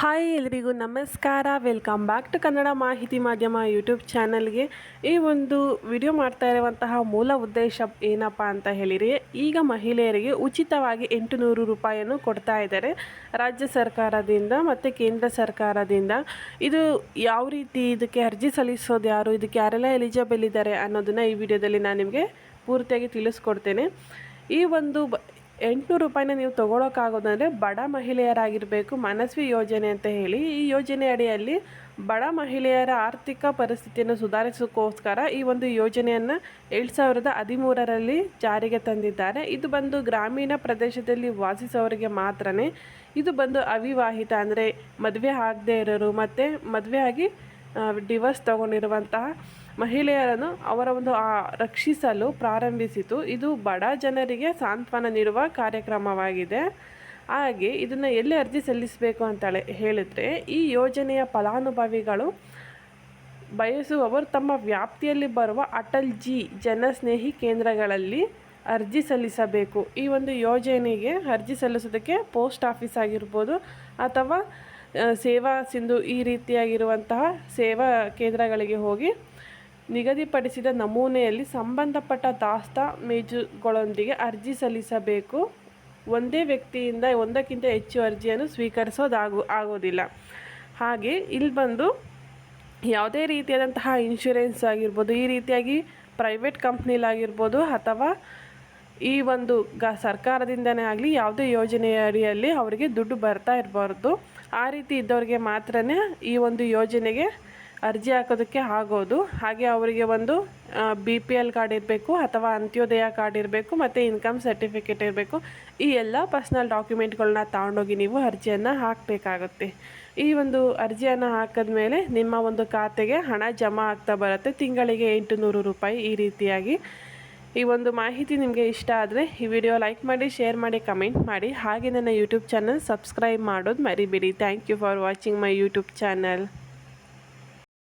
Hi ಎಲ್ರಿಗೂ ನಮಸ್ಕಾರ. Welcome back to Kannada ಮಾಹಿತಿ ಮಾಧ್ಯಮ ಯೂಟ್ಯೂಬ್ ಚಾನಲ್ಗೆ ಈ ಒಂದು ವಿಡಿಯೋ ಮಾಡ್ತಾ ಇರುವಂತಹ ಮೂಲ ಉದ್ದೇಶ ಏನಪ್ಪ ಅಂತ ಹೇಳಿರಿ ಈಗ ಮಹಿಳೆಯರಿಗೆ ಉಚಿತವಾಗಿ ಎಂಟು ನೂರು ರೂಪಾಯಿಯನ್ನು ಕೊಡ್ತಾ ಇದ್ದಾರೆ ರಾಜ್ಯ ಸರ್ಕಾರದಿಂದ ಮತ್ತು ಕೇಂದ್ರ ಸರ್ಕಾರದಿಂದ. ಇದು ಯಾವ ರೀತಿ ಇದಕ್ಕೆ ಅರ್ಜಿ ಸಲ್ಲಿಸೋದು, ಯಾರು ಇದಕ್ಕೆ ಯಾರೆಲ್ಲ ಎಲಿಜಿಬಲ್ ಇದ್ದಾರೆ ಅನ್ನೋದನ್ನು ಈ ವಿಡಿಯೋದಲ್ಲಿ ನಾನು ನಿಮಗೆ ಪೂರ್ತಿಯಾಗಿ ತಿಳಿಸ್ಕೊಡ್ತೇನೆ. ಈ ಒಂದು ಎಂಟುನೂರು ರೂಪಾಯಿನ ನೀವು ತೊಗೊಳೋಕ್ಕಾಗೋದಂದರೆ ಬಡ ಮಹಿಳೆಯರಾಗಿರಬೇಕು, ಮನಸ್ವಿ ಯೋಜನೆ ಅಂತ ಹೇಳಿ. ಈ ಯೋಜನೆ ಅಡಿಯಲ್ಲಿ ಬಡ ಮಹಿಳೆಯರ ಆರ್ಥಿಕ ಪರಿಸ್ಥಿತಿಯನ್ನು ಸುಧಾರಿಸೋಕ್ಕೋಸ್ಕರ ಈ ಒಂದು ಯೋಜನೆಯನ್ನು ಎರಡು ಸಾವಿರದ ಹದಿಮೂರರಲ್ಲಿ ಜಾರಿಗೆ ತಂದಿದ್ದಾರೆ. ಇದು ಬಂದು ಗ್ರಾಮೀಣ ಪ್ರದೇಶದಲ್ಲಿ ವಾಸಿಸೋರಿಗೆ ಮಾತ್ರನೇ, ಇದು ಬಂದು ಅವಿವಾಹಿತ ಅಂದರೆ ಮದುವೆ ಆಗದೇ ಇರೋರು ಮತ್ತು ಮದುವೆ ಆಗಿ ಡಿವೋರ್ಸ್ ತಗೊಂಡಿರುವಂತಹ ಮಹಿಳೆಯರನ್ನು ಅವರ ಒಂದು ರಕ್ಷಿಸಲು ಪ್ರಾರಂಭಿಸಿತು. ಇದು ಬಡ ಜನರಿಗೆ ಸಾಂತ್ವನ ನೀಡುವ ಕಾರ್ಯಕ್ರಮವಾಗಿದೆ. ಹಾಗೆ ಇದನ್ನು ಎಲ್ಲಿ ಅರ್ಜಿ ಸಲ್ಲಿಸಬೇಕು ಅಂತೇಳಿ ಹೇಳಿದರೆ, ಈ ಯೋಜನೆಯ ಫಲಾನುಭವಿಗಳು ಬಯಸುವವರು ತಮ್ಮ ವ್ಯಾಪ್ತಿಯಲ್ಲಿ ಬರುವ ಅಟಲ್ ಜಿ ಜನಸ್ನೇಹಿ ಕೇಂದ್ರಗಳಲ್ಲಿ ಅರ್ಜಿ ಸಲ್ಲಿಸಬೇಕು. ಈ ಒಂದು ಯೋಜನೆಗೆ ಅರ್ಜಿ ಸಲ್ಲಿಸೋದಕ್ಕೆ ಪೋಸ್ಟ್ ಆಫೀಸ್ ಆಗಿರ್ಬೋದು ಅಥವಾ ಸೇವಾ ಸಿಂಧು ಈ ರೀತಿಯಾಗಿರುವಂತಹ ಸೇವಾ ಕೇಂದ್ರಗಳಿಗೆ ಹೋಗಿ ನಿಗದಿಪಡಿಸಿದ ನಮೂನೆಯಲ್ಲಿ ಸಂಬಂಧಪಟ್ಟ ದಾಸ್ತಾ ಮೇಜುಗಳೊಂದಿಗೆ ಅರ್ಜಿ ಸಲ್ಲಿಸಬೇಕು. ಒಂದೇ ವ್ಯಕ್ತಿಯಿಂದ ಒಂದಕ್ಕಿಂತ ಹೆಚ್ಚು ಅರ್ಜಿಯನ್ನು ಸ್ವೀಕರಿಸೋದಾಗು ಆಗೋದಿಲ್ಲ. ಹಾಗೆ ಇಲ್ಲಿ ಬಂದು ಯಾವುದೇ ರೀತಿಯಾದಂತಹ ಇನ್ಶೂರೆನ್ಸ್ ಆಗಿರ್ಬೋದು, ಈ ರೀತಿಯಾಗಿ ಪ್ರೈವೇಟ್ ಕಂಪ್ನಿಲಾಗಿರ್ಬೋದು ಅಥವಾ ಈ ಒಂದು ಗ, ಸರ್ಕಾರದಿಂದನೇ ಆಗಲಿ ಯಾವುದೇ ಯೋಜನೆಯ ಅಡಿಯಲ್ಲಿ ಅವರಿಗೆ ದುಡ್ಡು ಬರ್ತಾ ಇರಬಾರ್ದು. ಆ ರೀತಿ ಇದ್ದವ್ರಿಗೆ ಮಾತ್ರನೇ ಈ ಒಂದು ಯೋಜನೆಗೆ ಅರ್ಜಿ ಹಾಕೋದಕ್ಕೆ ಆಗೋದು. ಹಾಗೆ ಅವರಿಗೆ ಒಂದು ಬಿ ಪಿ ಎಲ್ ಕಾರ್ಡ್ ಇರಬೇಕು ಅಥವಾ ಅಂತ್ಯೋದಯ ಕಾರ್ಡ್ ಇರಬೇಕು ಮತ್ತು ಇನ್ಕಮ್ ಸರ್ಟಿಫಿಕೇಟ್ ಇರಬೇಕು. ಈ ಎಲ್ಲ ಪರ್ಸ್ನಲ್ ಡಾಕ್ಯುಮೆಂಟ್ಗಳನ್ನ ತಗೊಂಡೋಗಿ ನೀವು ಅರ್ಜಿಯನ್ನು ಹಾಕಬೇಕಾಗುತ್ತೆ. ಈ ಒಂದು ಅರ್ಜಿಯನ್ನು ಹಾಕಿದ್ಮೇಲೆ ನಿಮ್ಮ ಒಂದು ಖಾತೆಗೆ ಹಣ ಜಮಾ ಆಗ್ತಾ ಬರುತ್ತೆ. ತಿಂಗಳಿಗೆ ಎಂಟು ನೂರು ರೂಪಾಯಿ ಈ ರೀತಿಯಾಗಿ. ಈ ಒಂದು ಮಾಹಿತಿ ನಿಮಗೆ ಇಷ್ಟ ಆದರೆ ಈ ವಿಡಿಯೋ ಲೈಕ್ ಮಾಡಿ, ಶೇರ್ ಮಾಡಿ, ಕಮೆಂಟ್ ಮಾಡಿ. ಹಾಗೆ ನನ್ನ ಯೂಟ್ಯೂಬ್ ಚಾನಲ್ ಸಬ್ಸ್ಕ್ರೈಬ್ ಮಾಡೋದು ಮರಿಬೇಡಿ. Thank you for watching my YouTube channel